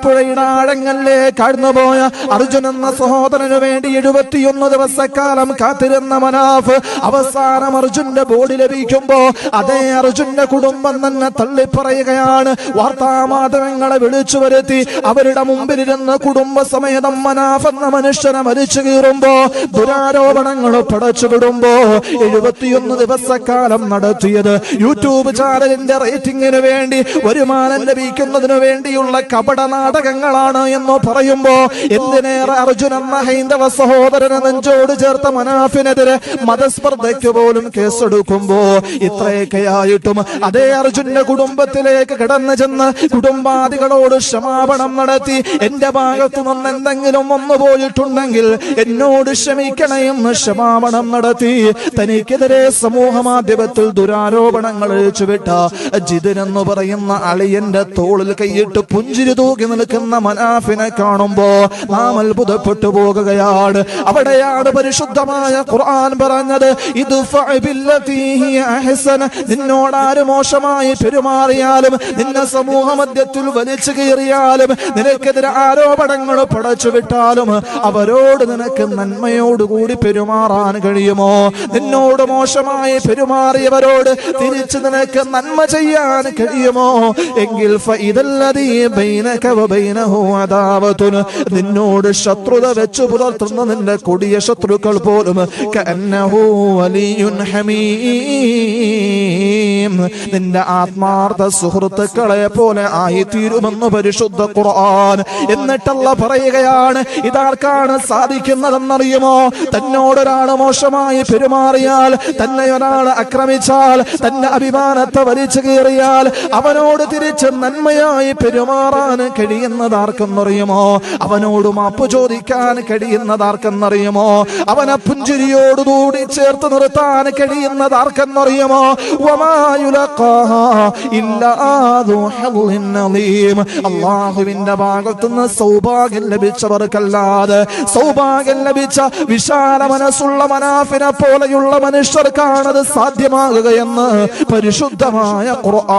പുഴയുടെ ആഴങ്ങളിലേ കടന്നുപോയ അർജുൻ എന്ന സഹോദരന് വേണ്ടി എഴുപത്തിയൊന്ന് ദിവസക്കാലം കാത്തിരുന്ന മനാഫ് അവസാനം അർജുന്റെ ബോഡി ലഭിക്കുമ്പോ അതേ അർജുന്റെ കുടുംബം തന്നെ തള്ളിപ്പറയുകയാണ്. വാർത്താമാധ്യമങ്ങളെ വിളിച്ചു വരുത്തി അവരുടെ മുമ്പിലിരുന്ന് കുടുംബസമേതം മനാഫ് എന്ന മനുഷ്യനെ മരിച്ചു കീറുമ്പോ ദുരാരോപണങ്ങൾ പടച്ചുവിടുമ്പോ എഴുപത്തിയൊന്ന് ദിവസക്കാലം നടത്തിയത്. യൂട്യൂബ് ചാനലിന്റെ റേറ്റിംഗിന് വേണ്ടി വരുമാനം ലഭിക്കുന്നതിനു വേണ്ടിയുള്ള കപട നാടകങ്ങളാണ് എന്ന് പറയുമ്പോ എന്തിനേറെ അർജുൻ എന്ന ഹൈന്ദവ സഹോദരനെ നെഞ്ചോട് ചേർത്ത മനാഫിനെതിരെ മതസ്പർദ്ധയ്ക്ക് പോലും കേസെടുക്കുമ്പോ ഇത്രയൊക്കെ ആയിട്ടും അതേ അർജുന്റെ കുടുംബത്തിലേക്ക് കടന്നു ചെന്ന് കുടുംബാദികളോട് ക്ഷമാപണം നടത്തി എന്റെ ഭാഗത്തു നിന്ന് എന്തെങ്കിലും വന്നു പോയിട്ടുണ്ടെങ്കിൽ എന്നോട് ക്ഷമിക്കണമെന്ന് ക്ഷമാപണം നടത്തി തനിക്കെതിരെ സമൂഹ മാധ്യമത്തിൽ ദുരാരോപണങ്ങൾ അഴിച്ചുവിട്ട ജിതിൻ എന്ന് പറയുന്ന അളിയന്റെ തോളിൽ കൈയിട്ട് പുഞ്ചിരി തൂക്കി നിൽക്കുന്ന മനാഫിനെ കാണുമ്പോ നാം അത്ഭുതപ്പെട്ടു പോകുകയാണ്. അവിടെയാണ് പരിശുദ്ധമായ ഖുർആൻ പറഞ്ഞത് ഇത് നിന്നോട് ആര് മോശമായി പെരുമാറിയാലും നിന്നെ സമൂഹ മധ്യത്തിൽ വലിച്ചു കീറിയാലും നിനക്കെതിരെ ആരോപണങ്ങൾ പടച്ചുവിട്ടാലും അവരോട് നിനക്ക് നന്മയോടുകൂടി പെരുമാറാൻ കഴിയുമോ? നിന്നോട് മോശമായി പെരുമാറിയവരോട് തിരിച്ചു നിനക്ക് നന്മ ചെയ്യാൻ കഴിയുമോ? എങ്കിൽ ഫഇദല്ലദീ ബൈനക നിന്നോട് ശത്രുത വെച്ചു പുലർത്തുന്ന നിന്റെ കൊടിയ ശത്രുക്കൾ പോലും നിന്റെ ആത്മാർത്ഥ സുഹൃത്തുക്കളെ പോലെ ആയിത്തീരുമെന്ന് പരിശുദ്ധ ഖുർആൻ എന്നിട്ടല്ല പറയുകയാണ് ഇതാർക്കാണ് സാധിക്കുന്നതെന്നറിയുമോ? തന്നോടൊരാൾ മോശമായി പെരുമാറിയാൽ തന്നെ ഒരാൾ ആക്രമിച്ചാൽ തന്റെ അഭിമാനത്തെ വലിച്ചു കീറിയാൽ അവനോട് തിരിച്ച് നന്മയായി പെരുമാറാൻ കഴിയുന്നത് ആർക്കെന്നറിയുമോ അവനോട് മാപ്പ് ചോദിക്കാൻ കഴിയുന്നത് ആർക്കെന്നറിയുമോ അവനെ പുഞ്ചിരിയോടുകൂടി ചേർത്ത് നിർത്താൻ കഴിയുന്നത് ആർക്കെന്നറിയുമോ. അള്ളാഹുവിന്റെ ഭാഗത്തുനിന്ന് സൗഭാഗ്യം ലഭിച്ചവർക്കല്ലാതെ സൗഭാഗ്യം ലഭിച്ച വിശാല മനസ്സുള്ള മനാഫിനെ പോലെയുള്ള മനുഷ്യർക്കാണത് സാധ്യമാകുകയെന്ന് പരിശുദ്ധമായ ഖുർആൻ.